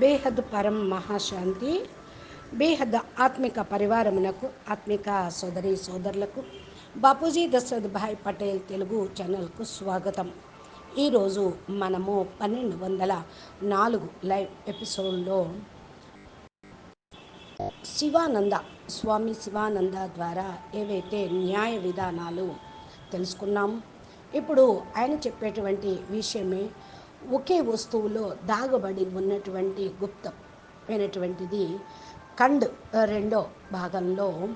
బేహద్ పరం మహాశాంతి బేహద్ ఆత్మిక పరివారమునకు ఆత్మిక సోదరి సోదరులకు బాపూజీ దశరథ్ భాయ్ పటేల్ తెలుగు ఛానల్కు స్వాగతం. ఈరోజు మనము పన్నెండు వందల నాలుగు లైవ్ ఎపిసోడ్లో శివానంద స్వామి శివానంద ద్వారా ఏవైతే న్యాయ విధానాలు తెలుసుకున్నాము ఇప్పుడు ఆయన చెప్పేటువంటి విషయమే ఒకే వస్తువులో దాగబడి ఉన్నటువంటి గుప్తం అయినటువంటిది కండ్ రెండో భాగంలో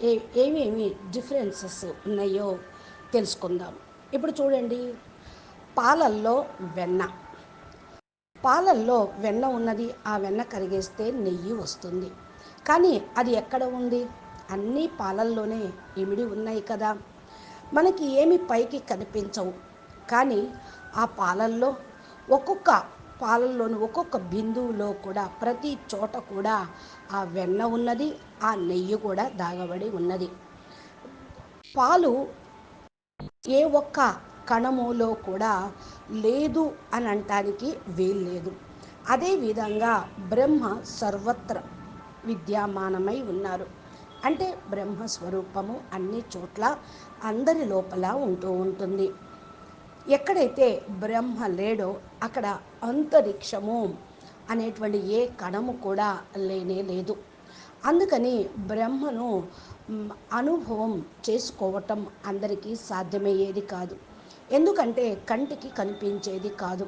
ఏ ఏమేమి డిఫరెన్సెస్ ఉన్నాయో తెలుసుకుందాం. ఇప్పుడు చూడండి పాలల్లో వెన్న. పాలల్లో వెన్న ఉన్నది ఆ వెన్న కరిగేస్తే నెయ్యి వస్తుంది. కానీ అది ఎక్కడ ఉంది? అన్ని పాలల్లోనే ఇమిడి ఉన్నాయి కదా. మనకి ఏమి పైకి కనిపించవు. కానీ ఆ పాలల్లో ఒక్కొక్క పాలల్లోని ఒక్కొక్క బిందువులో కూడా ప్రతి చోట కూడా ఆ వెన్న ఉన్నది ఆ నెయ్యి కూడా దాగబడి ఉన్నది. పాలు ఏ ఒక్క కణములో కూడా లేదు అని అనటానికి వీల్లేదు అదేవిధంగా బ్రహ్మ సర్వత్ర విద్యామానమై ఉన్నారు. అంటే బ్రహ్మ స్వరూపము అన్ని చోట్ల అందరి లోపల ఉంటూ ఉంటుంది. ఎక్కడైతే బ్రహ్మ లేడో అక్కడ అంతరిక్షము అనేటువంటి ఏ కణము కూడా లేనే లేదు. అందుకని బ్రహ్మను అనుభవం చేసుకోవటం అందరికీ సాధ్యమయ్యేది కాదు. ఎందుకంటే కంటికి కనిపించేది కాదు.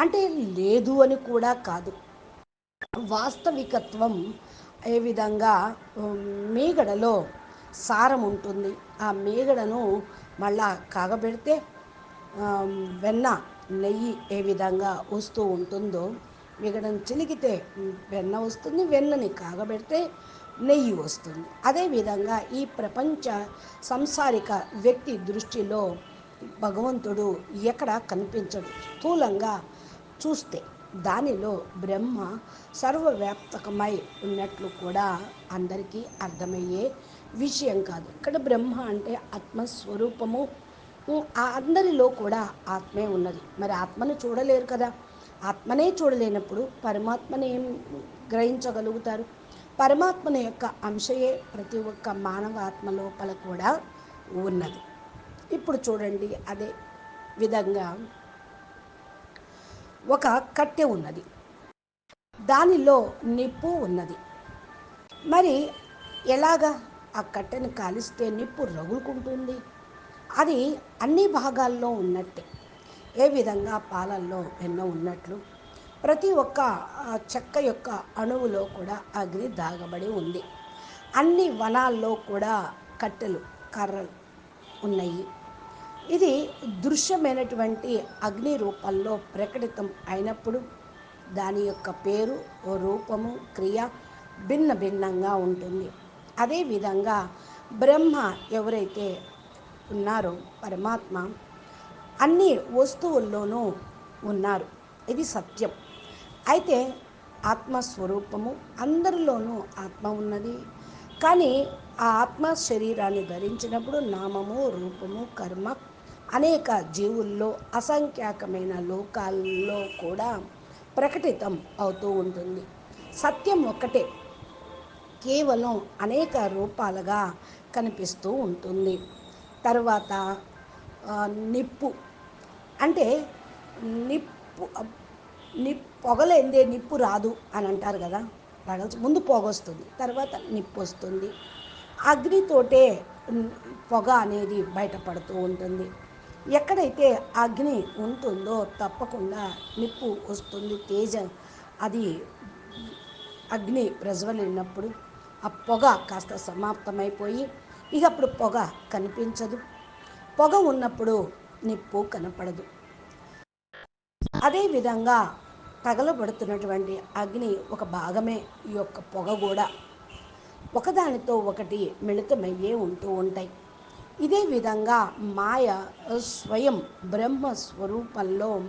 అంటే లేదు అని కూడా కాదు. వాస్తవికత్వం ఏ విధంగా మీగడలో సారం ఉంటుంది ఆ మీగడను మళ్ళా కాగబెడితే వెన్న నెయ్యి ఏ విధంగా వస్తూ ఉంటుందో మిగడం చిలికితే వెన్న వస్తుంది వెన్నని కాగబెడితే నెయ్యి వస్తుంది. అదేవిధంగా ఈ ప్రపంచ సంసారిక వ్యక్తి దృష్టిలో భగవంతుడు ఎక్కడ కనిపించడు. స్థూలంగా చూస్తే దానిలో బ్రహ్మ సర్వవ్యాప్తకమై ఉన్నట్లు కూడా అందరికీ అర్థమయ్యే విషయం కాదు. ఇక్కడ బ్రహ్మ అంటే ఆత్మస్వరూపము. అందరిలో కూడా ఆత్మే ఉన్నది. మరి ఆత్మను చూడలేరు కదా? ఆత్మనే చూడలేనప్పుడు పరమాత్మని ఏం గ్రహించగలుగుతారు? పరమాత్మని యొక్క అంశయే ప్రతి ఒక్క మానవ ఆత్మ లోపల కూడా ఉన్నది. ఇప్పుడు చూడండి అదే విధంగా ఒక కట్టె ఉన్నది. దానిలో నిప్పు ఉన్నది. మరి ఎలాగా? ఆ కట్టెను కాలిస్తే నిప్పు రగులుకుంటుంది. అది అన్ని భాగాల్లో ఉన్నట్టే. ఏ విధంగా పాలల్లో వెన్న ఉన్నట్లు ప్రతి ఒక్క చెక్క యొక్క అణువులో కూడా అగ్ని దాగబడి ఉంది. అన్ని వనాల్లో కూడా కట్టెలు కర్రలు ఉన్నాయి. ఇది దృశ్యమైనటువంటి అగ్ని రూపంలో ప్రకటితం అయినప్పుడు దాని యొక్క పేరు రూపము క్రియ భిన్న భిన్నంగా ఉంటుంది. అదేవిధంగా బ్రహ్మ ఎవరైతే ఉన్నారో పరమాత్మ అన్ని వస్తువుల్లోనూ ఉన్నారు. ఇది సత్యం. అయితే ఆత్మస్వరూపము అందరిలోనూ ఆత్మ ఉన్నది. కానీ ఆ ఆత్మ శరీరాన్ని ధరించినప్పుడు నామము రూపము కర్మ అనేక జీవుల్లో అసంఖ్యాకమైన లోకాల్లో కూడా ప్రకటితం అవుతూ ఉంటుంది. సత్యం ఒక్కటే. కేవలం అనేక రూపాలుగా కనిపిస్తూ ఉంటుంది. తర్వాత నిప్పు. అంటే నిప్పు నిప్ పొగలేందే నిప్పు రాదు అని అంటారు కదా. ముందు పొగ వస్తుంది తర్వాత నిప్పు వస్తుంది. అగ్నితోటే పొగ అనేది బయటపడుతూ ఉంటుంది. ఎక్కడైతే అగ్ని ఉంటుందో తప్పకుండా నిప్పు వస్తుంది తేజ. అది అగ్ని ప్రజ్వలినప్పుడు ఆ పొగ కాస్త సమాప్తమైపోయి ఇక అప్పుడు పొగ కనిపించదు. పొగ ఉన్నప్పుడు నిప్పు కనపడదు. అదేవిధంగా తగలబడుతున్నటువంటి అగ్ని ఒక భాగమే ఈ యొక్క పొగ కూడా. ఒకదానితో ఒకటి మిళితమయ్యే ఉంటూ ఉంటాయి. ఇదే విధంగా మాయ స్వయం బ్రహ్మ స్వరూపంలో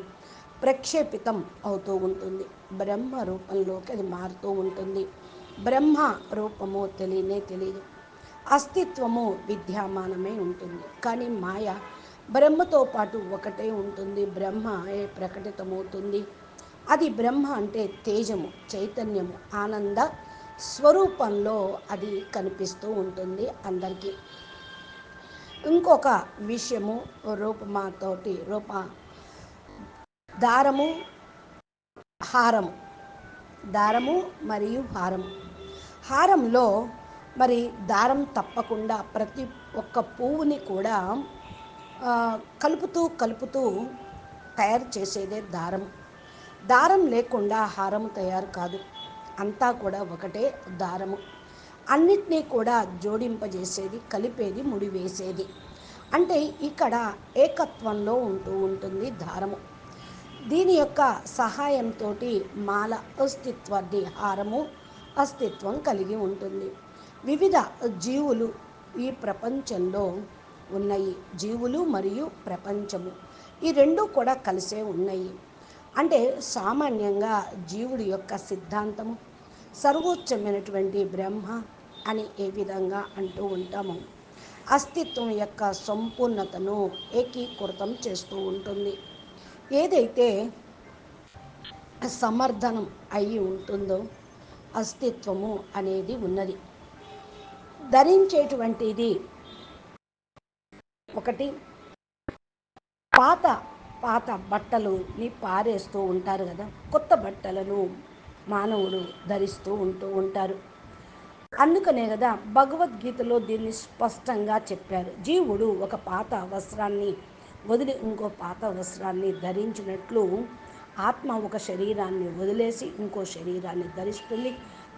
ప్రక్షేపితం అవుతూ ఉంటుంది. బ్రహ్మ రూపంలోకి అది మారుతూ ఉంటుంది. బ్రహ్మ రూపము తెలియనే తెలియదు. అస్తిత్వము విద్యామానమే ఉంటుంది. కానీ మాయ బ్రహ్మతో పాటు ఒకటే ఉంటుంది. బ్రహ్మ ఏ ప్రకటితమవుతుంది. అది బ్రహ్మ అంటే తేజము చైతన్యము ఆనంద స్వరూపంలో అది కనిపిస్తూ ఉంటుంది అందరికీ. ఇంకొక విషయము రూపమాతోటి రూప దారము హారము. దారము మరియు హారము. హారంలో మరి దారం తప్పకుండా ప్రతి ఒక్క పువ్వుని కూడా కలుపుతూ కలుపుతూ తయారు చేసేదే దారం. దారం లేకుండా హారము తయారు కాదు. అంతా కూడా ఒకటే దారము. అన్నిటినీ కూడా జోడింపజేసేది కలిపేది ముడివేసేది. అంటే ఇక్కడ ఏకత్వంలో ఉంటూ ఉంటుంది దారము. దీని యొక్క సహాయంతో మాల అస్తిత్వాన్ని హారము అస్తిత్వం కలిగి ఉంటుంది. వివిధ జీవులు ఈ ప్రపంచంలో ఉన్నాయి. జీవులు మరియు ప్రపంచము ఈ రెండు కూడా కలిసే ఉన్నాయి. అంటే సామాన్యంగా జీవుడి యొక్క సిద్ధాంతము సర్వోచ్చమైనటువంటి బ్రహ్మ అని ఏ విధంగా అంటూ ఉంటాము. అస్తిత్వం యొక్క సంపూర్ణతను ఏకీకృతం చేస్తూ ఉంటుంది. ఏదైతే సమర్థనం అయి ఉంటుందో అస్తిత్వము అనేది ఉన్నది. ధరించేటువంటిది. ఒకటి పాత పాత బట్టలుని పారేస్తూ ఉంటారు కదా. కొత్త బట్టలను మానవుడు ధరిస్తూ ఉంటూ ఉంటారు. అందుకనే కదా భగవద్గీతలో దీన్ని స్పష్టంగా చెప్పారు. జీవుడు ఒక పాత వస్త్రాన్ని వదిలి ఇంకో పాత వస్త్రాన్ని ధరించినట్లు ఆత్మ ఒక శరీరాన్ని వదిలేసి ఇంకో శరీరాన్ని ధరిస్తుంది.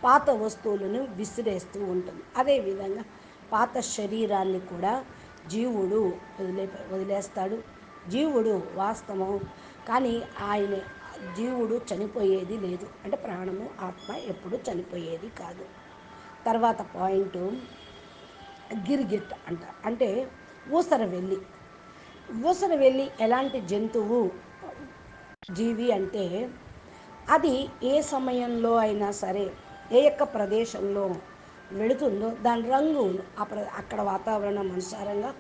పాత వస్తువులను విసిరేస్తూ ఉంటుంది. అదేవిధంగా పాత శరీరాన్ని కూడా జీవుడు వదిలే వదిలేస్తాడు. జీవుడు వాస్తవం. కానీ ఆయన జీవుడు చనిపోయేది లేదు. అంటే ప్రాణము ఆత్మ ఎప్పుడు చనిపోయేది కాదు. తర్వాత పాయింట్ గిరిగిట్ అంట. అంటే ఊసర వెళ్ళి ఊసర వెళ్ళి ఎలాంటి జంతువు జీవి అంటే అది ఏ సమయంలో అయినా సరే ఏ యొక్క ప్రదేశంలో వెళుతుందో దాని రంగు అక్కడ వాతావరణం అనుసారంగా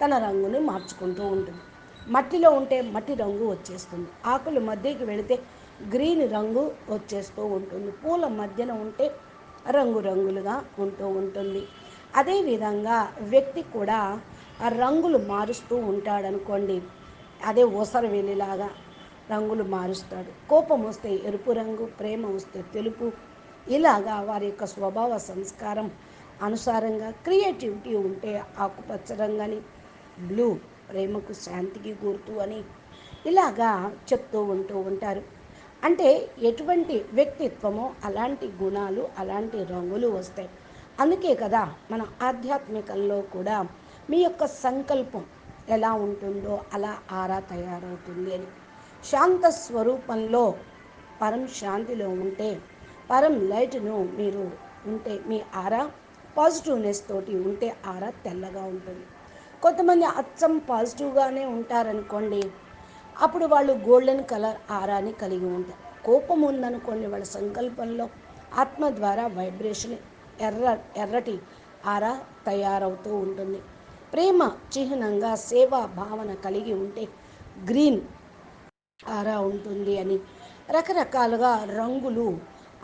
తన రంగుని మార్చుకుంటూ ఉంటుంది. మట్టిలో ఉంటే మట్టి రంగు వచ్చేస్తుంది. ఆకులు మధ్యకి వెళితే గ్రీన్ రంగు వచ్చేస్తూ ఉంటుంది. పూల మధ్యన ఉంటే రంగురంగులుగా ఉంటూ ఉంటుంది. అదేవిధంగా వ్యక్తి కూడా రంగులు మారుస్తూ ఉంటాడనుకోండి అదే ఊసర వెళ్ళిలాగా రంగులు మారుస్తాడు. కోపం వస్తే ఎరుపు రంగు ప్రేమ వస్తే తెలుపు ఇలాగా వారి యొక్క స్వభావ సంస్కారం అనుసారంగా క్రియేటివిటీ ఉంటే ఆకుపచ్చ రంగని బ్లూ ప్రేమకు శాంతికి గుర్తు అని ఇలాగా చెప్తూ ఉంటూ ఉంటారు. అంటే ఎటువంటి వ్యక్తిత్వమో అలాంటి గుణాలు అలాంటి రంగులు వస్తాయి. అందుకే కదా మన ఆధ్యాత్మికంలో కూడా మీ యొక్క సంకల్పం ఎలా ఉంటుందో అలా ఆరా తయారవుతుంది అని. శాంత స్వరూపంలో పరం శాంతిలో ఉంటే పరం లైట్ను మీరు ఉంటే మీ ఆరా పాజిటివ్నెస్ తోటి ఉంటే ఆరా తెల్లగా ఉంటుంది. కొంతమంది అచ్చం పాజిటివ్గానే ఉంటారనుకోండి అప్పుడు వాళ్ళు గోల్డెన్ కలర్ ఆరాని కలిగి ఉంటారు. కోపం ఉందనుకోండి వాళ్ళ సంకల్పంలో ఆత్మ ద్వారా వైబ్రేషన్ ఎర్ర ఎర్రటి ఆరా తయారవుతూ ఉంటుంది. ప్రేమ చిహ్నంగా సేవా భావన కలిగి ఉంటే గ్రీన్ ఆరా ఉంటుంది అని రకరకాలుగా రంగులు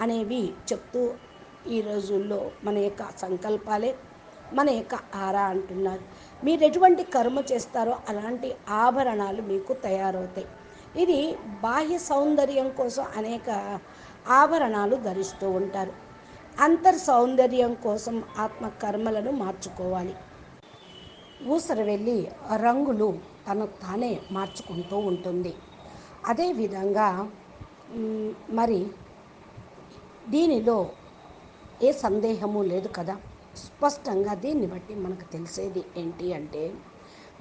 అనేవి చెప్తూ ఈ రోజుల్లో మన యొక్క సంకల్పాలే మన యొక్క ఆరా అంటున్నారు. మీరు ఎటువంటి కర్మ చేస్తారో అలాంటి ఆభరణాలు మీకు తయారవుతాయి. ఇది బాహ్య సౌందర్యం కోసం అనేక ఆభరణాలు ధరిస్తూ ఉంటారు. అంతర్ సౌందర్యం కోసం ఆత్మ కర్మలను మార్చుకోవాలి. ఊసర వెళ్ళి రంగులు తను తానే మార్చుకుంటూ ఉంటుంది. అదేవిధంగా మరి దీనిలో ఏ సందేహము లేదు కదా? స్పష్టంగా దీన్ని బట్టి మనకు తెలిసేది ఏంటి అంటే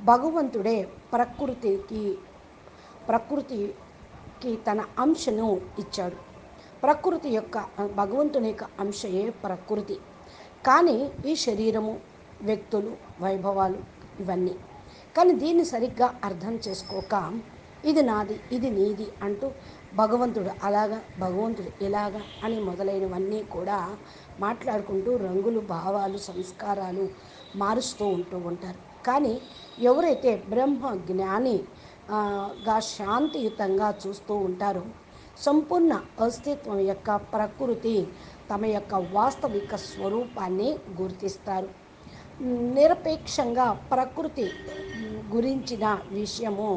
భగవంతుడే ప్రకృతికి ప్రకృతికి తన అంశను ఇచ్చాడు. ప్రకృతి యొక్క భగవంతుని యొక్క అంశయే ప్రకృతి. కానీ ఈ శరీరము వ్యక్తులు వైభవాలు ఇవన్నీ. కానీ దీన్ని సరిగ్గా అర్థం చేసుకోక ఇది నాది ఇది నీది అంటూ భగవంతుడు అలాగా భగవంతుడు ఇలాగా అని మొదలైనవన్నీ కూడా మాట్లాడుకుంటూ రంగులు భావాలు సంస్కారాలు మారుస్తూ ఉంటూ ఉంటారు. కానీ ఎవరైతే బ్రహ్మ జ్ఞాని గా శాంతియుతంగా చూస్తూ ఉంటారో సంపూర్ణ అస్తిత్వం యొక్క ప్రకృతి తమ యొక్క వాస్తవిక స్వరూపాన్ని గుర్తిస్తారు. నిరపేక్షంగా ప్రకృతి గురించిన విషయము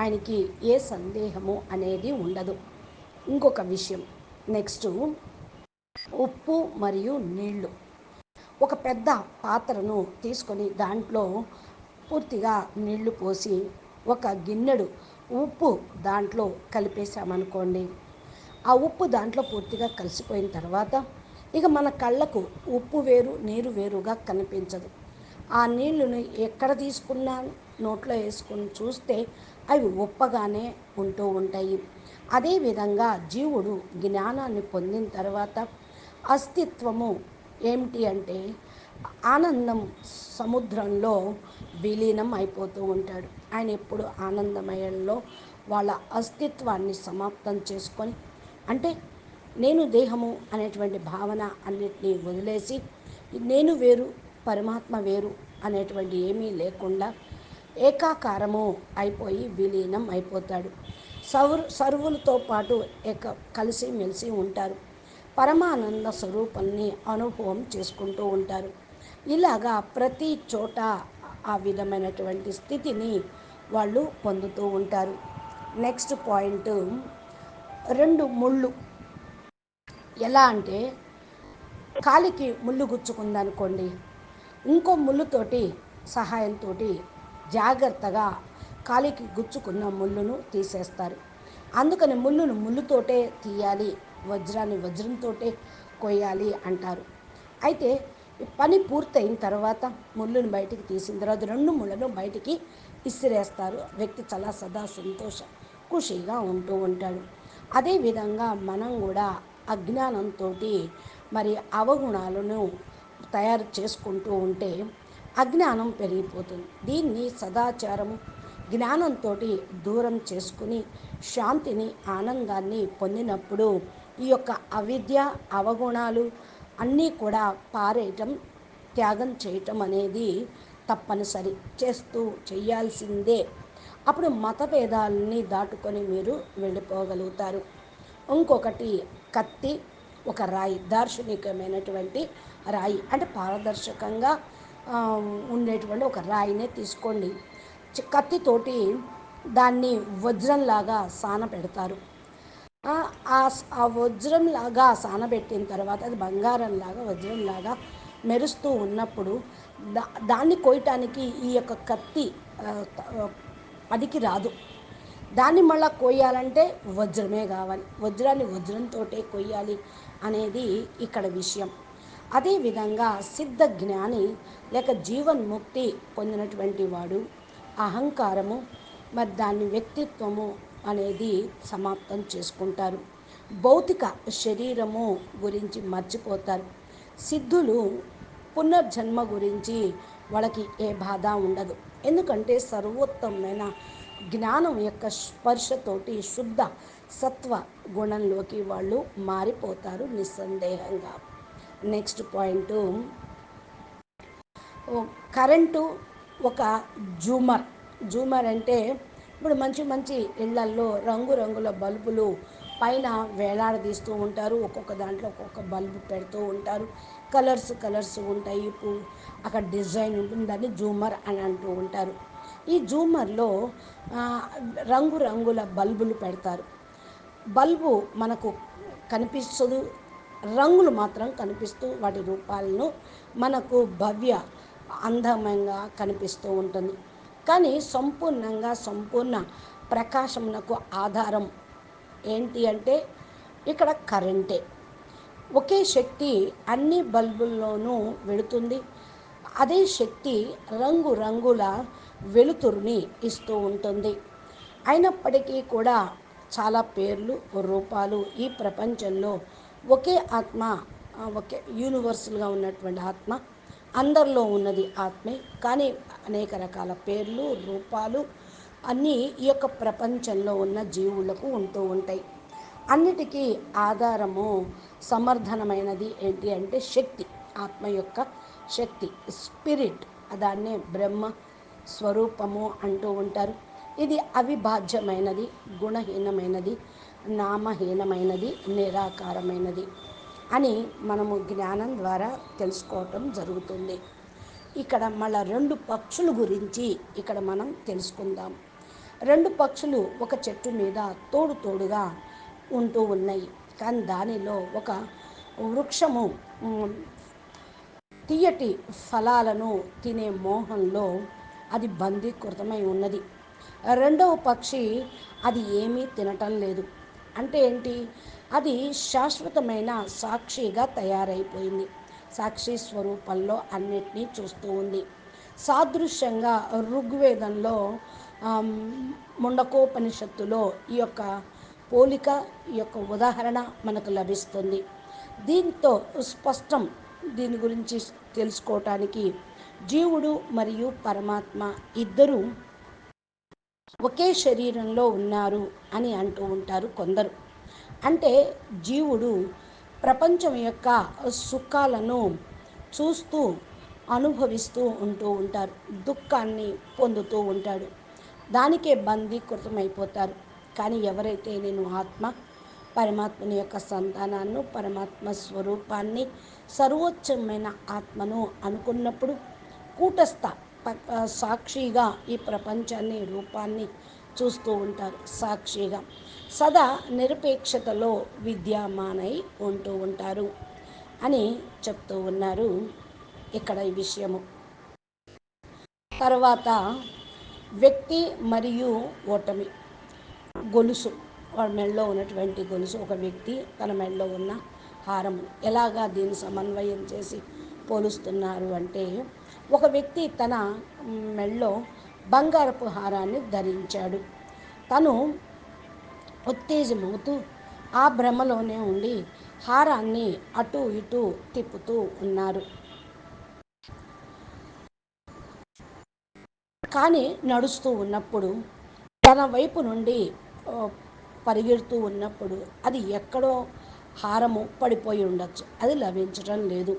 ఆయనకి ఏ సందేహము అనేది ఉండదు. ఇంకొక విషయం నెక్స్ట్ ఉప్పు మరియు నీళ్ళు. ఒక పెద్ద పాత్రను తీసుకొని దాంట్లో పూర్తిగా నీళ్ళు పోసి ఒక గిన్నెడు ఉప్పు దాంట్లో కలిపేసామనుకోండి ఆ ఉప్పు దాంట్లో పూర్తిగా కలిసిపోయిన తర్వాత ఇక మన కళ్ళకు ఉప్పు వేరు నీరు వేరుగా కనిపించదు. ఆ నీళ్ళను ఎక్కడ తీసుకున్నా నోట్లో వేసుకుని చూస్తే అవి ఉప్పగానే ఉంటూ ఉంటాయి. అదేవిధంగా జీవుడు జ్ఞానాన్ని పొందిన తర్వాత అస్తిత్వము ఏమిటి అంటే ఆనందం సముద్రంలో విలీనం అయిపోతూ ఉంటాడు. ఆయన ఎప్పుడు ఆనందమయంలో వాళ్ళ అస్తిత్వాన్ని సమాప్తం చేసుకొని అంటే నేను దేహము అనేటువంటి భావన అన్నిటినీ వదిలేసి నేను వేరు పరమాత్మ వేరు అనేటువంటి ఏమీ లేకుండా ఏకాకారము అయిపోయి విలీనం అయిపోతాడు. సౌరు సర్వులతో పాటు ఏక కలిసి మెలిసి ఉంటారు. పరమానంద స్వరూపాన్ని అనుభవం చేసుకుంటూ ఉంటారు. ఇలాగా ప్రతి చోట ఆ విధమైనటువంటి స్థితిని వాళ్ళు పొందుతూ ఉంటారు. నెక్స్ట్ పాయింట్ రెండు ముళ్ళు. ఎలా అంటే కాలికి ముళ్ళు గుచ్చుకుందనుకోండి ఇంకో ముళ్ళుతోటి సహాయంతో జాగ్రత్తగా కాలికి గుచ్చుకున్న ముళ్ళును తీసేస్తారు. అందుకని ముళ్ళును ముళ్ళుతోటే తీయాలి వజ్రాన్ని వజ్రంతోటే కొయ్యాలి అంటారు. అయితే పని పూర్తయిన తర్వాత ముళ్ళును బయటికి తీసిన తర్వాత రెండు ముళ్ళను బయటికి ఇసిరేస్తారు. వ్యక్తి చాలా సదా సంతోష ఖుషిగా ఉంటూ ఉంటాడు. అదేవిధంగా మనం కూడా అజ్ఞానంతో మరి అవగుణాలను తయారు చేసుకుంటూ ఉంటే అజ్ఞానం పెరిగిపోతుంది. దీన్ని సదాచారం జ్ఞానంతో దూరం చేసుకుని శాంతిని ఆనందాన్ని పొందినప్పుడు ఈ యొక్క అవిద్య అవగుణాలు అన్నీ కూడా పారేయటం త్యాగం చేయటం అనేది తప్పనిసరి. చేస్తూ చేయాల్సిందే. అప్పుడు మతభేదాలని దాటుకొని మీరు వెళ్ళిపోగలుగుతారు. ఇంకొకటి కత్తి. ఒక రాయి దార్శనికమైనటువంటి రాయి అంటే పారదర్శకంగా ఉండేటువంటి ఒక రాయినే తీసుకోండి. కత్తితోటి దాన్ని వజ్రంలాగా సాన పెడతారు. ఆ వజ్రంలాగా సానబెట్టిన తర్వాత అది బంగారంలాగా వజ్రంలాగా మెరుస్తూ ఉన్నప్పుడు దా దాన్ని కోయటానికి ఈ యొక్క కత్తి పనికి రాదు. దాన్ని మళ్ళీ కొయ్యాలంటే వజ్రమే కావాలి. వజ్రాన్ని వజ్రంతో కొయ్యాలి అనేది ఇక్కడ విషయం. అదేవిధంగా సిద్ధ జ్ఞాని లేక జీవన్ముక్తి పొందినటువంటి వాడు అహంకారము మరి దాని వ్యక్తిత్వము అనేది సమాప్తం చేసుకుంటారు. భౌతిక శరీరము గురించి మర్చిపోతారు. సిద్ధులు పునర్జన్మ గురించి వాళ్ళకి ఏ బాధ ఉండదు. ఎందుకంటే సర్వోత్తమైన జ్ఞానం యొక్క స్పర్శతోటి శుద్ధ సత్వ గుణంలోకి వాళ్ళు మారిపోతారు నిస్సందేహంగా. నెక్స్ట్ పాయింట్ కరెంటు ఒక జూమర్. జూమర్ అంటే ఇప్పుడు మంచి మంచి ఇళ్ళల్లో రంగురంగుల బల్బులు పైన వేలాడదీస్తూ ఉంటారు. ఒక్కొక్క దాంట్లో ఒక్కొక్క బల్బు పెడుతూ ఉంటారు. కలర్స్ కలర్స్ ఉంటాయి. అక్కడ డిజైన్ ఉంటుంది. దాన్ని జూమర్ అని అంటూ ఉంటారు. ఈ జూమర్లో రంగురంగుల బల్బులు పెడతారు. బల్బు మనకు కనిపిస్తుంది. రంగులు మాత్రం కనిపిస్తూ వాటి రూపాలను మనకు భవ్య అందమంగా కనిపిస్తూ ఉంటుంది. కానీ సంపూర్ణంగా సంపూర్ణ ప్రకాశమునకు ఆధారం ఏంటి అంటే ఇక్కడ కరెంటే. ఒకే శక్తి అన్ని బల్బుల్లోనూ వెళుతుంది. అదే శక్తి రంగు రంగుల వెలుతురుని ఇస్తూ ఉంటుంది. అయినప్పటికీ కూడా చాలా పేర్లు రూపాలు ఈ ప్రపంచంలో ఒకే ఆత్మ ఒకే యూనివర్సల్గా ఉన్నటువంటి ఆత్మ అందరిలో ఉన్నది ఆత్మే. కానీ అనేక రకాల పేర్లు రూపాలు అన్నీ ఈ యొక్క ప్రపంచంలో ఉన్న జీవులకు ఉంటూ ఉంటాయి. అన్నిటికీ ఆధారము సమర్థనమైనది ఏంటి అంటే శక్తి ఆత్మ యొక్క శక్తి స్పిరిట్ దాన్నే బ్రహ్మ స్వరూపము అంటూ ఉంటారు. ఇది అవిభాజ్యమైనది గుణహీనమైనది నామహీనమైనది నిరాకారమైనది అని మనము జ్ఞానం ద్వారా తెలుసుకోవటం జరుగుతుంది. ఇక్కడ మళ్ళా రెండు పక్షుల గురించి ఇక్కడ మనం తెలుసుకుందాం. రెండు పక్షులు ఒక చెట్టు మీద తోడు తోడుగా ఉంటూ ఉన్నాయి. కానీ దానిలో ఒక వృక్షము తీయటి ఫలాలను తినే మోహంలో అది బందీకృతమై ఉన్నది. రెండవ పక్షి అది ఏమీ తినటం లేదు. అంటే ఏంటి? అది శాశ్వతమైన సాక్షిగా తయారైపోయింది. సాక్షి స్వరూపంలో అన్నిటినీ చూస్తూ ఉంది. సాదృశ్యంగా ఋగ్వేదంలో ముండకోపనిషత్తులో ఈ యొక్క పోలిక ఈ యొక్క ఉదాహరణ మనకు లభిస్తుంది. దీంతో స్పష్టం దీని గురించి తెలుసుకోవటానికి జీవుడు మరియు పరమాత్మ ఇద్దరూ ఒకే శరీరంలో ఉన్నారు అని అంటూ ఉంటారు కొందరు. అంటే జీవుడు ప్రపంచం యొక్క సుఖాలను చూస్తూ అనుభవిస్తూ ఉంటూ ఉంటారు. దుఃఖాన్ని పొందుతూ ఉంటాడు. దానికే బందీకృతమైపోతారు. కానీ ఎవరైతే నేను ఆత్మ పరమాత్మని యొక్క సంతానాన్ని పరమాత్మ స్వరూపాన్ని సర్వోచ్చమైన ఆత్మను అనుకున్నప్పుడు కూటస్థ సాక్షిగా ఈ ప్రపంచాన్ని రూపాన్ని చూస్తూ ఉంటారు. సాక్షిగా. సదా నిరపేక్షతలో విద్యమానై ఉంటూ ఉంటారు అని చెప్తూ ఉన్నారు ఇక్కడ ఈ విషయము. తర్వాత వ్యక్తి మరియు ఓటమి. గొలుసు. వాడి మెడలో ఉన్నటువంటి గొలుసు. ఒక వ్యక్తి తన మెడలో ఉన్న హారము. ఎలాగా దీన్ని సమన్వయం చేసి పోలుస్తున్నారు అంటే ఒక వ్యక్తి తన మెడలో బంగారపు హారాన్ని ధరించాడు. తను ఉత్తేజమవుతూ ఆ భ్రమలోనే ఉండి హారాన్ని అటు ఇటు తిప్పుతూ ఉన్నారు. కానీ నడుస్తూ ఉన్నప్పుడు తన వైపు నుండి పరిగెడుతూ ఉన్నప్పుడు అది ఎక్కడో హారము పడిపోయి ఉండొచ్చు. అది లభించడం లేదు.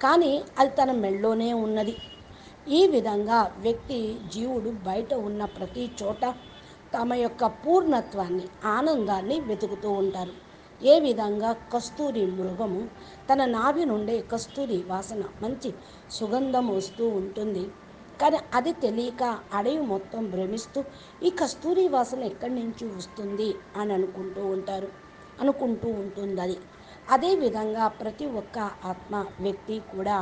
కానీ అది తన మెళ్ళలోనే ఉన్నది. ఈ విధంగా వ్యక్తి జీవుడు బయట ఉన్న ప్రతి చోట తమ యొక్క పూర్ణత్వాన్ని ఆనందాన్ని వెతుకుతూ ఉంటారు. ఏ విధంగా కస్తూరి మృగము తన నాభి నుండే కస్తూరి వాసన మంచి సుగంధం వస్తూ ఉంటుంది. కానీ అది తెలియక అడవి మొత్తం భ్రమిస్తూ ఈ కస్తూరి వాసన ఎక్కడి నుంచి వస్తుంది అని అనుకుంటూ ఉంటారు అనుకుంటూ ఉంటుంది అది. అదేవిధంగా ప్రతి ఒక్క ఆత్మ వ్యక్తి కూడా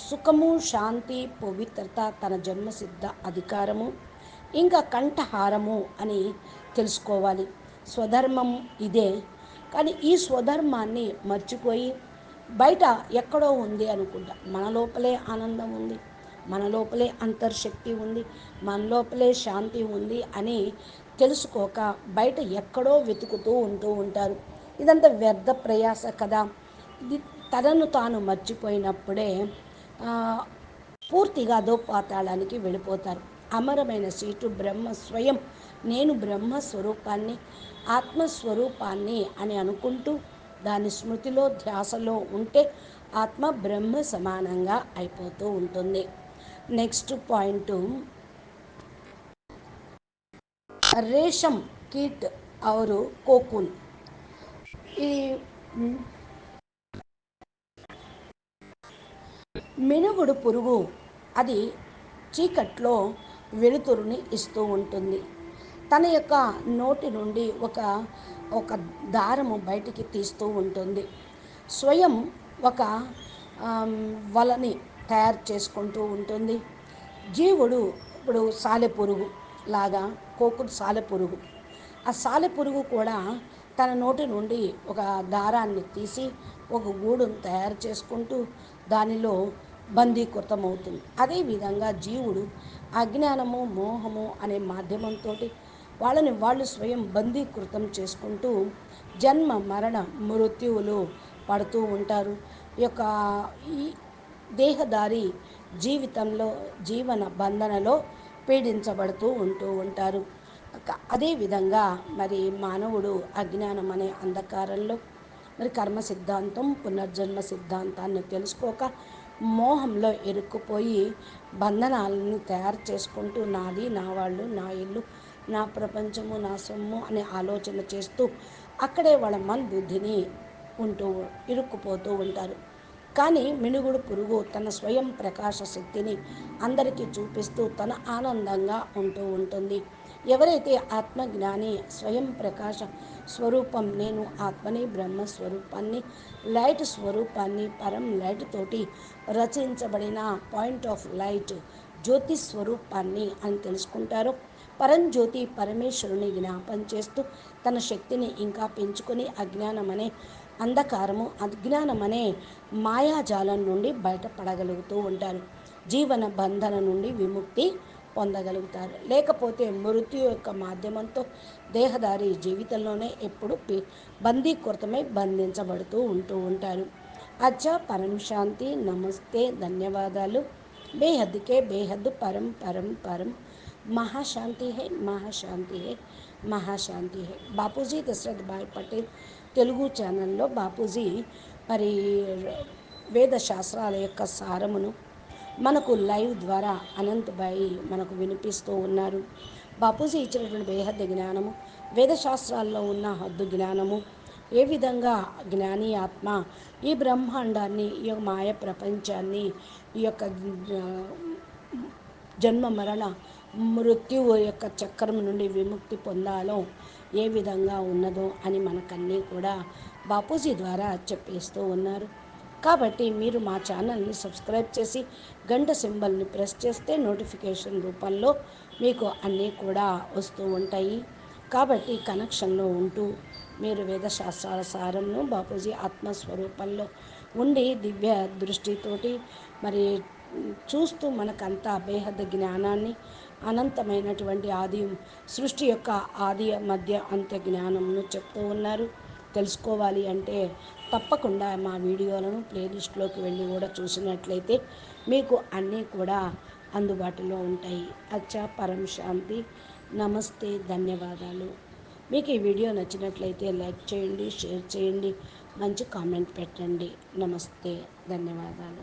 సుఖము శాంతి పవిత్రత తన జన్మసిద్ధ అధికారము ఇంకా కంఠహారము అని తెలుసుకోవాలి. స్వధర్మం ఇదే. కానీ ఈ స్వధర్మాన్ని మర్చిపోయి బయట ఎక్కడో ఉంది అనుకుంటా. మన లోపలే ఆనందం ఉంది. మన లోపలే అంతర్శక్తి ఉంది. మన లోపలే శాంతి ఉంది అని తెలుసుకోక బయట ఎక్కడో వెతుకుతూ ఉంటూ ఉంటారు. ఇదంతా వ్యర్థ ప్రయాస కదా. ఇది తనను తాను మర్చిపోయినప్పుడే పూర్తిగా దోపాతాళానికి వెళ్ళిపోతారు. అమరమైన సీటు బ్రహ్మ స్వయం. నేను బ్రహ్మ స్వరూపాన్ని ఆత్మస్వరూపాన్ని అని అనుకుంటూ దాని స్మృతిలో ధ్యాసలో ఉంటే ఆత్మ బ్రహ్మ సమానంగా అయిపోతూ ఉంటుంది. Next point. రేషం కీట్ అవరు కోకున్. ఈ మినుగుడు పురుగు అది చీకట్లో వెలుతురుని ఇస్తూ ఉంటుంది. తన యొక్క నోటి నుండి ఒక ఒక దారము బయటికి తీస్తూ ఉంటుంది. స్వయం ఒక వలని తయారు చేసుకుంటూ ఉంటుంది. జీవుడు ఇప్పుడు సాలెపురుగు లాగా కోకుడు సాలెపురుగు ఆ సాలెపురుగు కూడా తన నోటి నుండి ఒక దారాన్ని తీసి ఒక గూడును తయారు చేసుకుంటూ దానిలో బందీకృతమవుతుంది. అదేవిధంగా జీవుడు అజ్ఞానము మోహము అనే మాధ్యమంతో వాళ్ళని వాళ్ళు స్వయం బందీకృతం చేసుకుంటూ జన్మ మరణ మృత్యువులు పడుతూ ఉంటారు. ఈ యొక్క ఈ దేహదారి జీవితంలో జీవన బంధనలో పీడించబడుతూ ఉంటూ ఉంటారు. అదేవిధంగా మరి మానవుడు అజ్ఞానం అనే అంధకారంలో మరి కర్మ సిద్ధాంతం పునర్జన్మ సిద్ధాంతాన్ని తెలుసుకోక మోహంలో ఇరుక్కుపోయి బంధనాలను తయారు చేసుకుంటూ నాది నా వాళ్ళు నా ఇల్లు నా ప్రపంచము నా సొమ్ము అనే ఆలోచన చేస్తూ అక్కడే వాళ్ళ మన్ బుద్ధిని ఉంటూ ఇరుక్కుపోతూ ఉంటారు. కానీ మినుగుడు పురుగు తన స్వయం ప్రకాశ శక్తిని అందరికీ చూపిస్తూ తన ఆనందంగా ఉంటూ ఉంటుంది. ఎవరైతే ఆత్మజ్ఞాని స్వయం ప్రకాశ స్వరూపం నేను ఆత్మని బ్రహ్మ స్వరూపాన్ని లైట్ స్వరూపాన్ని పరం లైట్ తోటి రచించబడిన పాయింట్ ఆఫ్ లైట్ జ్యోతి స్వరూపాన్ని అని తెలుసుకుంటారో. పరంజ్యోతి పరమేశ్వరుని జ్ఞాపం చేస్తూ తన శక్తిని ఇంకా పెంచుకొని అజ్ఞానం అనే అంధకారము అజ్ఞానం అనే మాయాజాలం నుండి బయటపడగలుగుతూ ఉంటారు. జీవన బంధన నుండి విముక్తి పొందగలుగుతారు. లేకపోతే మృత్యు యొక్క మాధ్యమంతో దేహదారి జీవితంలోనే ఎప్పుడు బందీకృతమై బంధించబడుతూ ఉంటూ ఉంటారు. అచ్చా పరం శాంతి నమస్తే ధన్యవాదాలు. బేహద్కే బేహద్ పరం పరం పరం. మహాశాంతి హే మహాశాంతి హే మహాశాంతి హే. బాపూజీ దశరథ్ భాయ్ పటేల్ తెలుగు ఛానల్లో బాపూజీ మరి వేద శాస్త్రాల యొక్క సారమును మనకు లైవ్ ద్వారా అనంతబాయి మనకు వినిపిస్తూ ఉన్నారు. బాపూజీ ఇచ్చినటువంటి బేహద్ద జ్ఞానము వేదశాస్త్రాల్లో ఉన్న హద్దు జ్ఞానము ఏ విధంగా జ్ఞాని ఆత్మ ఈ బ్రహ్మాండాన్ని ఈ యొక్క మాయ ప్రపంచాన్ని ఈ యొక్క జన్మ మరణ మృత్యువు యొక్క చక్రం నుండి విముక్తి పొందాలో ఏ విధంగా ఉన్నదో అని మనకన్నీ కూడా బాపూజీ ద్వారా చెప్పేస్తూ ఉన్నారు. కాబట్టి మీరు మా ఛానల్ని సబ్స్క్రైబ్ చేసి గంట సింబల్ని ప్రెస్ చేస్తే నోటిఫికేషన్ రూపంలో మీకు అన్నీ కూడా వస్తూ ఉంటాయి. కాబట్టి కనెక్షన్లో ఉంటూ మీరు వేదశాస్త్రాల సారంను బాపూజీ ఆత్మస్వరూపంలో ఉండి దివ్య దృష్టితోటి మరి చూస్తూ మనకంతా బేహద జ్ఞానాన్ని అనంతమైనటువంటి ఆది సృష్టి యొక్క ఆది మధ్య అంత్య జ్ఞానమును చెప్తూ ఉన్నారు. తెలుసుకోవాలి అంటే తప్పకుండా మా వీడియోలను ప్లేలిస్ట్లోకి వెళ్ళి కూడా చూసినట్లయితే మీకు అన్నీ కూడా అందుబాటులో ఉంటాయి. అచ్చా పరం శాంతి. నమస్తే ధన్యవాదాలు. మీకు ఈ వీడియో నచ్చినట్లయితే లైక్ చేయండి షేర్ చేయండి మంచి కామెంట్ పెట్టండి. నమస్తే ధన్యవాదాలు.